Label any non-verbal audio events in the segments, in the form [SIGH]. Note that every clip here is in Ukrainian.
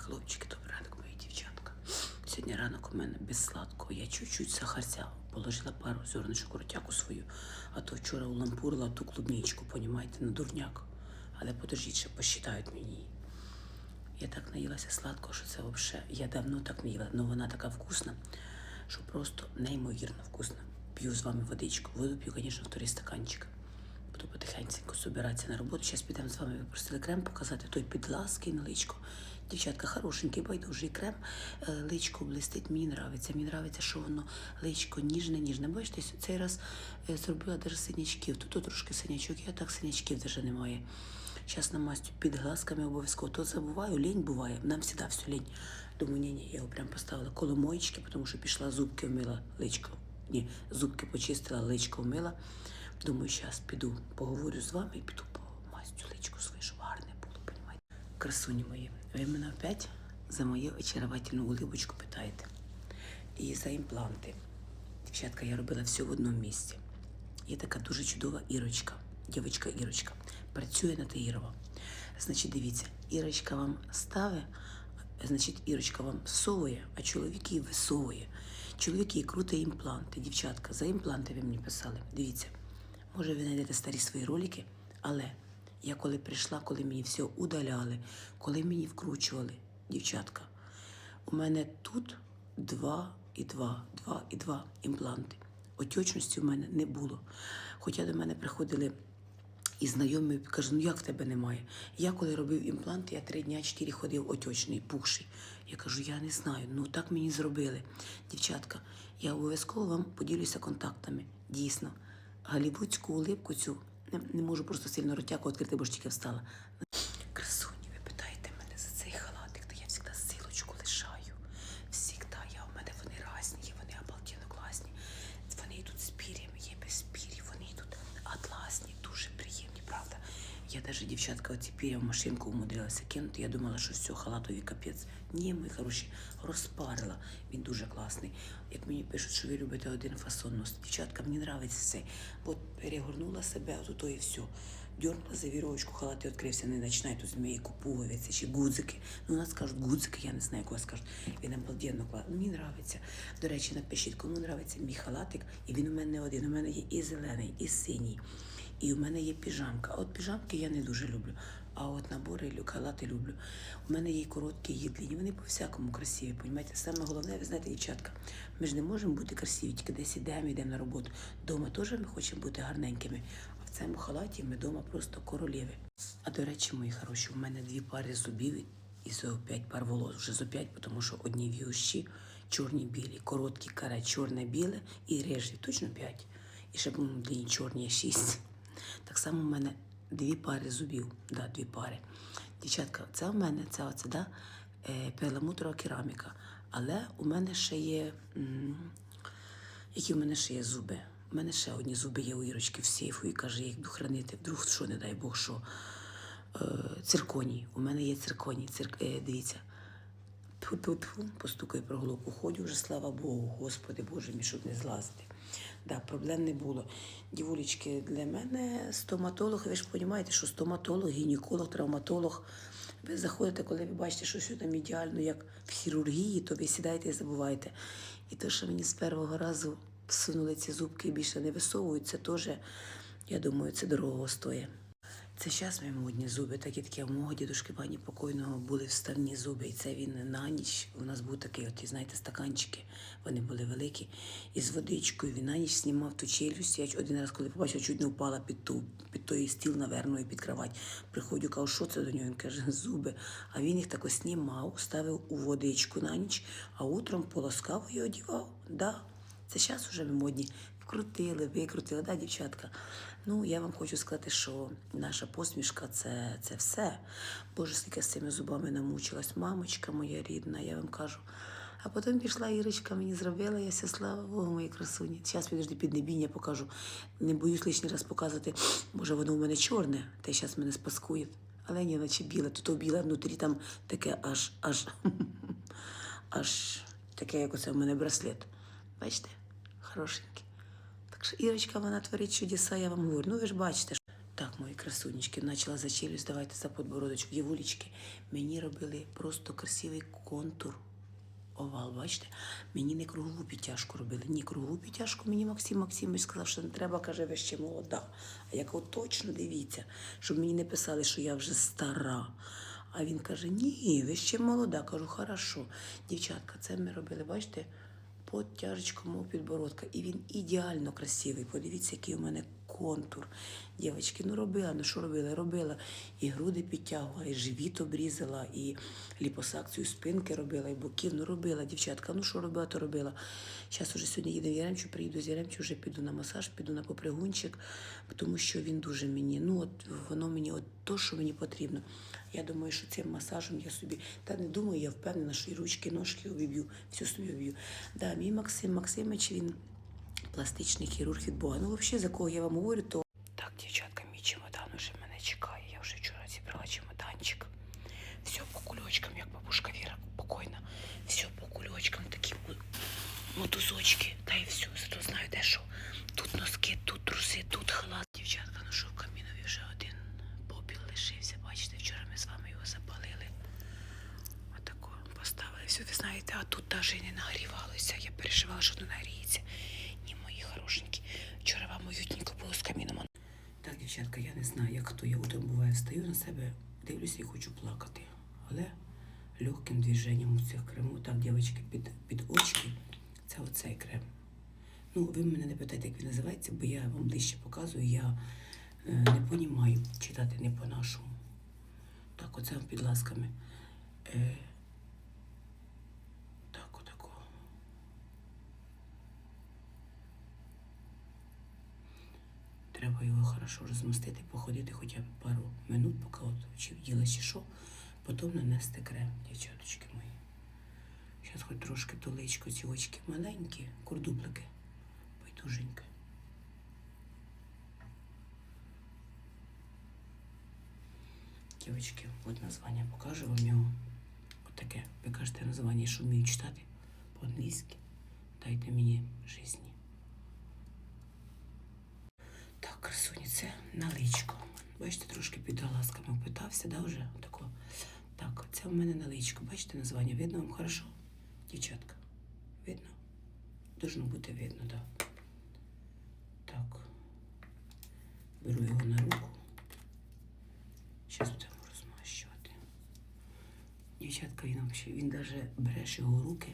хлопчики, добрий ранок, мої дівчатка. Сьогодні ранок у мене без сладкого. Я чуть-чуть сахарця положила пару зерничок ротяку свою, а то вчора улампурила ту клубничку, понімаєте, на дурняк. Але подождіть, ще посчитають мені. Я так наїлася сладкого, що це взагалі. Я давно так не їла, але вона така вкусна, що просто неймовірно вкусна. П'ю з вами водичку. Воду п'ю, звісно, вторий стаканчик. Буду потихеньку собиратися на роботу. Зараз підемо з вами. Ви просили крем показати. Той під ласки на личко. Дівчатка, хорошенький, байдужий крем. Е, Личко блистить, мені нравиться. Мені нравиться, що воно личко ніжне, ніжне. Бачите, цей раз е, зробила даже синячків. Тут трошки синячок, я так синячків даже немає. Зараз намастю під глазками обов'язково. То забуваю, лінь буває. Нам завжди все лінь. Думаю, ні, ні, я його прям поставила коло моєчки, тому що пішла зубки вмила личко. Ні, зубки почистила, личко вмила. Думаю, зараз піду, поговорю з вами і піду по мастю личку своє, щоб гарне було, понімаєте? Красуні мої, ви мене опять за мою очаровательну улибочку питаєте. І за імпланти. Дівчатка, я робила все в одному місці. Є така дуже чудова Ірочка, дівчинка Ірочка. Працює на Таїрова. Значить, дивіться, Ірочка вам ставить, значить, Ірочка вам всовує, а чоловік її висовує. Чоловік їй крутить імпланти. Дівчатка, за імпланти ви мені писали. Дивіться, може, ви знайдете старі свої ролики, але я коли прийшла, коли мені все удаляли, коли мені вкручували, дівчатка, у мене тут два і два, два і два імпланти. Отечності в мене не було. Хоча до мене приходили і знайомі кажуть, ну як в тебе немає? Я коли робив імплант, я три дня, чотири ходив отечний, пухший. Я кажу, я не знаю, ну так мені зробили. Дівчатка, я обов'язково вам поділюся контактами. Дійсно, голівудську улипку цю не, не можу просто сильно ротяку відкрити, бо ж тільки встала. Красуні, ви питаєте мене за цей халатик, то я завжди силочку лишаю. Всігда я у мене вони різні, є вони обалденно класні. Вони йдуть з пір'ям, є без пір'їв, вони йдуть атласні, дуже приємні, правда. Навіть дівчатка оці пір'я в машинку умудрилася кинути. Я думала, що все, халатові капець. Ні, мої хороші, розпарила. Він дуже класний. Як мені пишуть, що ви любите один фасон носити. Дівчатка, мені подобається цей. От перегорнула себе, от то і все. Дернула за вірочку, халат і відкрився, не починай тут з моєї пуговиці чи гудзики. Ну, у нас кажуть гудзики, я не знаю, як вас кажуть. Він обалденно класний. Мені подобається. До речі, напишіть, кому подобається мій халатик. І він у мене не один. У мене є і зелений, і синій. І у мене є піжамка. От піжамки я не дуже люблю. А от набори халати люблю. У мене є короткі, є. Вони по-всякому красиві. Понімаєте? Саме головне, ви знаєте, дівчатка, ми ж не можемо бути красиві, тільки десь ідемо, йдемо на роботу. Дома теж ми хочемо бути гарненькими. А в цьому халаті ми дома просто королеви. А до речі, мої хороші, у мене дві пари зубів і зо п'ять пар волос. Вже зо п'ять, тому що одні в'ющі, чорні білі, короткі каре, чорне біле і режі. Точно п'ять. І ще длинні чорні шість. Так само в мене дві пари зубів. Да, дві пари. Дівчатка, це в мене це оце, да, е, перламутрова кераміка. Але у мене ще є. які в мене ще є зуби? У мене ще одні зуби є у Ірочки в сейфу і каже, їх буду хранити. Вдруг що, не дай Бог, що. Е, цирконій. У мене є цирконій. Цирк... Е, дивіться. Тьфу-тьфу-тьфу, постукаю про головку, ходжу вже, слава Богу, Господи Боже мій, щоб не злазити. Да, проблем не було. Дівулечки, для мене стоматолог, ви ж розумієте, що стоматолог, гінеколог, травматолог. Ви заходите, коли ви бачите, що все там ідеально, як в хірургії, то ви сідаєте і забуваєте. І те, що мені з першого разу всунули ці зубки і більше не висовуються, теж, я думаю, це дорого стоїть. Це зараз ми модні зуби, так і таке. У мого дідушки пані покойного були вставні зуби. І це він на ніч. У нас був такий, от, знаєте, стаканчики. Вони були великі. І з водичкою він на ніч знімав ту челюсть. Я один раз, коли побачив, чуть не впала під ту, під той стіл, наверно, і під кровать. Приходжу, кажу, що це до нього? Він каже, зуби. А він їх тако знімав, ставив у водичку на ніч, а утром полоскав і одівав. Да. Це зараз вже ми модні. Вкрутили, викрутили, да, дівчатка. Ну, я вам хочу сказати, що наша посмішка це, це все. Боже, скільки з цими зубами намучилась. Мамочка моя рідна, я вам кажу. А потім пішла Ірочка, мені зробила, я ся слава Богу, мої красуні. Зараз підожди піднебіння покажу. Не боюсь лишній раз показувати, може воно у мене чорне, та зараз мене спаскує. Але ні, наче біле, тут то біле внутрі там таке аж, аж, [LAUGHS] аж таке, як оце в мене браслет. Бачите? Хорошенький. Так що Ірочка, вона творить чудеса, я вам говорю. Ну ви ж бачите. Так, мої красунечки, почала за челюсть, давайте за подбородочок. Дівулечки, мені робили просто красивий контур. Овал, бачите? Мені не кругову підтяжку робили. Ні, кругову підтяжку мені Максим Максимович сказав, що не треба, каже, ви ще молода. А я кажу, точно дивіться, щоб мені не писали, що я вже стара. А він каже: ні, ви ще молода. Кажу, хорошо. Дівчатка, це ми робили, бачите, под тяжечком мого підбородка. І він ідеально красивий. Подивіться, який у мене контур. Дівчатки, ну робила, ну що робила? Робила. І груди підтягувала, і живіт обрізала, і ліпосакцію спинки робила, і боків. Ну робила, дівчатка. Ну що робила, то робила. Зараз уже сьогодні їдемо в Яремчу, приїду з Яремчу, вже піду на масаж, піду на попригунчик, тому що він дуже мені, ну от воно мені от то, що мені потрібно. Я думаю, що цим масажем я собі, та не думаю, я впевнена, що і ручки, ножки обіб'ю, все собі обіб'ю. Да, мій Максим Максимович, він пластичний хірург від Бога. Ну, взагалі, за кого я вам говорю, то. Так, дівчатка, мій чемодан уже мене чекає. Я вже вчора зібрала чемоданчик. Все по кульочкам, як бабушка Віра, спокійно. Все по кульочкам, такі мотузочки. Та й все, зато знаю, де що. Тут носки, тут труси, тут халат. Дівчатка, ну що в камінові вже один попіл лишився. Бачите, вчора ми з вами його запалили. Отако поставили все, ви знаєте, а тут навіть не нагрівалося. Я переживала, що не нагріється. Ні, мої хорошенькі. Вчора вам уютненько було з каміном. Так, дівчатка, я не знаю, як хто я утром буває, встаю на себе, дивлюся і хочу плакати. Але легким движенням у цих крему, так, дівчатки, під, під очки, це оцей крем. Ну, ви мене не питайте, як він називається, бо я вам ближче показую, я е, не понімаю читати не по-нашому. Так, оце під ласками. Е, так, отако. Треба його хорошо розмастити, походити хоча б пару минут, поки от чи вділась чи що, потім нанести крем, дівчаточки мої. Зараз хоч трошки то личко, ці очки маленькі, курдуплики, байдуженькі. Дівчатки, от названня покажу вам його. От таке. Ви кажете названня, що вмію читати по-англійськи. Дайте мені житті. Так, красуні, це наличко. Бачите, трошки під ласками впитався, да, вже тако. Так, це в мене наличко. Бачите названня? Видно вам хорошо? Дівчатка. Видно? Должно бути видно, так. Так. Беру його на руку. Зараз розмащувати. Дівчатка, він вообще, він даже береш його руки,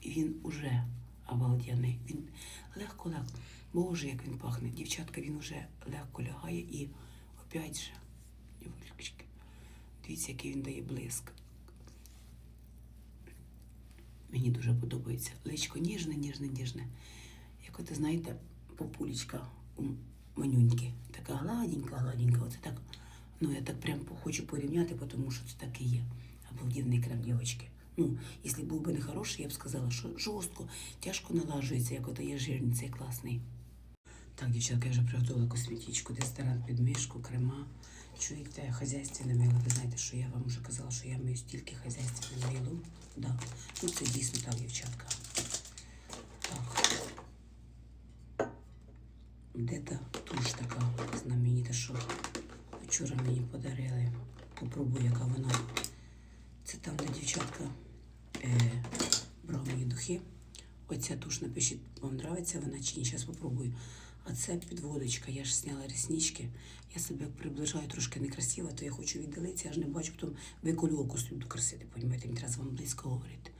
і він уже обалденний. Він легко-легко. Боже, як він пахне. Дівчатка, він уже легко лягає і опять же, дивіться, який він дає блиск. Мені дуже подобається. Личко ніжне, ніжне, ніжне. Як от, знаєте, популечка у манюньки. Така гладенька, гладенька. Оце так. Ну, я так прям хочу порівняти, тому що це так і є. Обалденний крем, дівчатки. Ну, якщо був би не хороший, я б сказала, що жорстко, тяжко налажується, як ото є жирний, цей класний. Так, дівчатка, я вже приготувала косметичку, дезодорант під мишку, крема. Чуєте, хазяйственне мило. Ви знаєте, що я вам вже казала, що я мию стільки хазяйственне мило. Да. Ну, це дійсно так, дівчатка. Так. Де та туш така знаменита, що вчора мені подарили. Попробую, яка вона. Там, дівчатка е, брав мої духи. Оця туш напишіть, вам нравиться вона чи ні. Зараз попробую. А це підводочка. Я ж зняла реснички. Я себе приближаю трошки некрасиво, то я хочу віддалитися, я ж не бачу, потім виколю око собі буду красити, понімаєте, мені треба з вами близько говорити.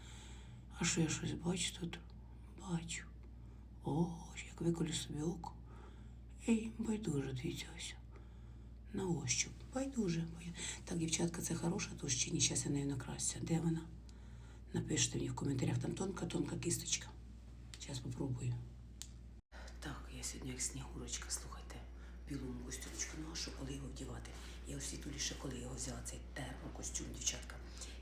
А що я щось бачу тут? Бачу. О, як виколю собі око. Ей, байдуже, дивіться ось. На ощуп. Байдуже. бай- Так, дівчатка, це хороша туш чи? Зараз я нею накрасся. Де вона? Напишіть мені в коментарях. Там тонка-тонка кісточка. Зараз попробую. Так, я сьогодні як снігурочка, слухайте. Білому костюмчику. Що, коли його вдівати? Я ось лише коли його взяла, цей термокостюм, дівчатка.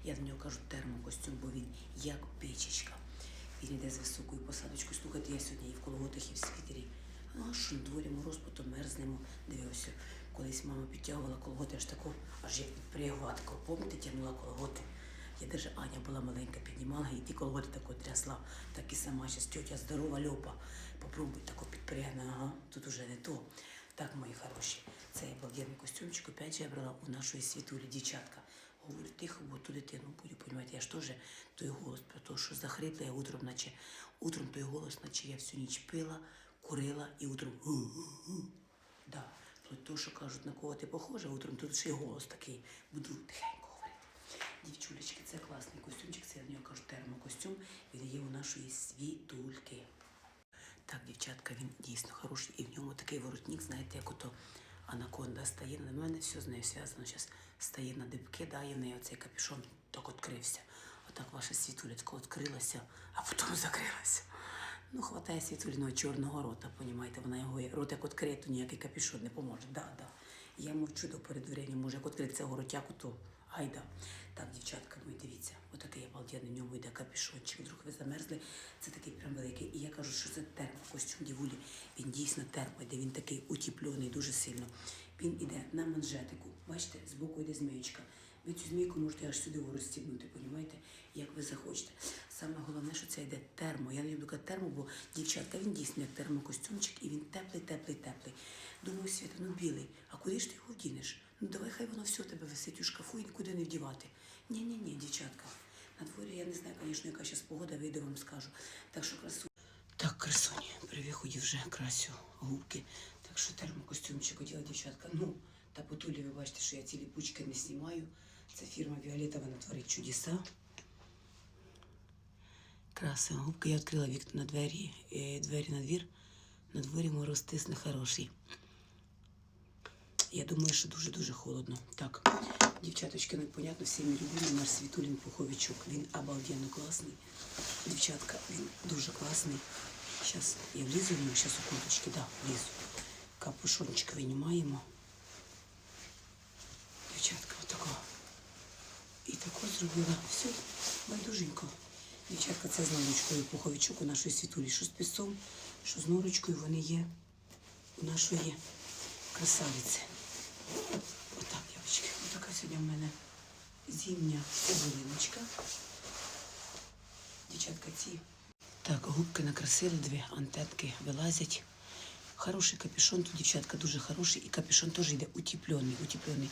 Я на нього кажу термокостюм, бо він як печечка. Він йде з високою посадочкою. Слухайте, я сьогодні і в колготах, і в світері. А що дворі мороз, потім мерзнемо. Дивився, колись мама підтягувала колготи, аж тако, аж як підпрягла, пам'ятаєте, тягнула колготи. Я даже Аня була маленька, піднімала і ті колготи тако трясла, так і сама зараз тьотя здорова льопа. Попробуй тако підпрягне, ага, тут уже не то. Так, мої хороші, цей обалденний костюмчик опять же я брала у нашої світулі дівчатка. Говорю, тихо, бо ту дитину буду, понімаєте, я ж теж той голос про те, що захрипла я утром, наче утром той голос, наче я всю ніч пила, курила і утром. Да. Вплоть того, що кажуть, на кого ти похожа, утром тут ще й голос такий. Буду тихенько говорити. Дівчулечки, це класний костюмчик, це я в нього кажу термокостюм. Він є у нашої світульки. Так, дівчатка, він дійсно хороший. І в ньому такий воротник, знаєте, як ото анаконда стає. На мене все з нею зв'язано. Зараз стає на дибки, дає неї оцей капюшон так відкрився. Отак ваша світулечка відкрилася, а потім закрилася. Ну, хватає світуліного чорного рота, понімаєте, вона його рот як відкриє, то ніякий капюшон не поможе. Да, да. Я мовчу до передвірення, може, як відкрити цього ротяку, то гайда. Так, дівчатка, мої дивіться, отакий обалденний, в ньому йде капюшончик. Вдруг ви замерзли, це такий прям великий. І я кажу, що це термокостюм дівулі. Він дійсно йде, він такий утіплений дуже сильно. Він іде на манжетику. Бачите, збоку йде зміючка. Ви цю змійку можете аж сюди розстібнути, понімаєте, як ви захочете. Саме головне, що це йде термо. Я не люблю казати термо, бо дівчатка, він дійсно як термокостюмчик, і він теплий, теплий, теплий. Думаю, Свята, ну білий, а куди ж ти його вдінеш? Ну давай хай воно все у тебе висить у шкафу і нікуди не вдівати. Ні, ні, дівчатка. На дворі я не знаю, звісно, яка зараз погода, вийду вам скажу. Так що красу. Так, красуні, при виході вже красю губки. Так що термокостюмчик оділа дівчатка. Ну, та потулі ви бачите, що я ці ліпучки не знімаю. Це фірма Віолета, вона творить чудеса. Краса губки. Я відкрила вікна на двері, е, двері на двір. На дворі мороз тисне хороший. Я думаю, що дуже-дуже холодно. Так, дівчаточки, ну понятно, всі ми любимо наш світулін пуховичок. Він обалденно класний. Дівчатка, він дуже класний. Зараз я влізу в нього, зараз у курточки, да, влізу. Капюшончик винімаємо. Дівчатка, отако. Зробила. Все, байдуженько. Дівчатка, це з норочкою пуховичок у нашої світулі. Що з пісом, що з норочкою вони є у нашої красавиці. Отак, дівчатки. Отака сьогодні в мене зимня цибулиночка. Дівчатка, ці. Так, губки накрасили, дві антетки вилазять. Хороший капюшон, тут дівчатка дуже хороший, і капюшон теж йде утіплений, утіплений.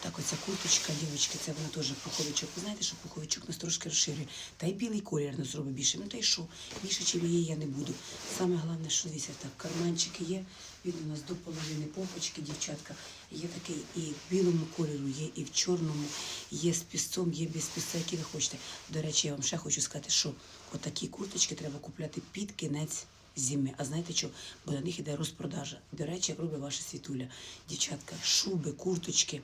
Так, оця курточка, дівчатки, це вона теж пуховичок. Ви знаєте, що пуховичок нас трошки розширює. Та й білий колір нас зробить більше. Ну та й що? Більше, чим її я не буду. Саме головне, що дивіться, так, карманчики є. Він у нас до половини попочки, дівчатка. Є такий і в білому кольору, є і в чорному, є з пісцом, є без пісця, які ви хочете. До речі, я вам ще хочу сказати, що отакі курточки треба купляти під кінець зими. А знаєте що? Бо на них іде розпродажа. До речі, як робить ваша світуля. Дівчатка, шуби, курточки.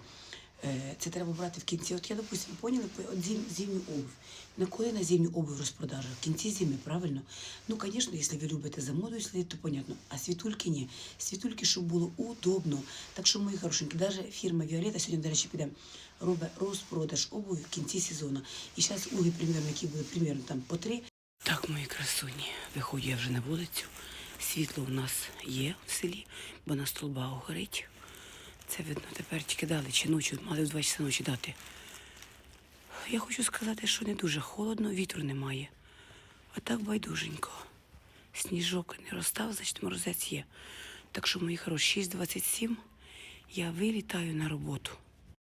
Е, Це треба брати в кінці. От я, допустимо, поняли, от зим, зимню обувь. На коли на зимню обувь розпродажа? В кінці зими, правильно? Ну, звісно, якщо ви любите за модою слідити, то понятно. А світульки ні. Світульки, щоб було удобно. Так що, мої хорошенькі, навіть фірма Віолета сьогодні, до речі, піде робить розпродаж обуві в кінці сезону. І зараз уги, примірно, які були примірно там по три, так, мої красуні, виходжу я вже на вулицю. Світло у нас є в селі, бо на столба горить. Це видно тепер тільки дали чи ночі, мали в 2 часа ночі дати. Я хочу сказати, що не дуже холодно, вітру немає. А так байдуженько. Сніжок не розстав, значить морозець є. Так що, мої хороші, 6.27 я вилітаю на роботу.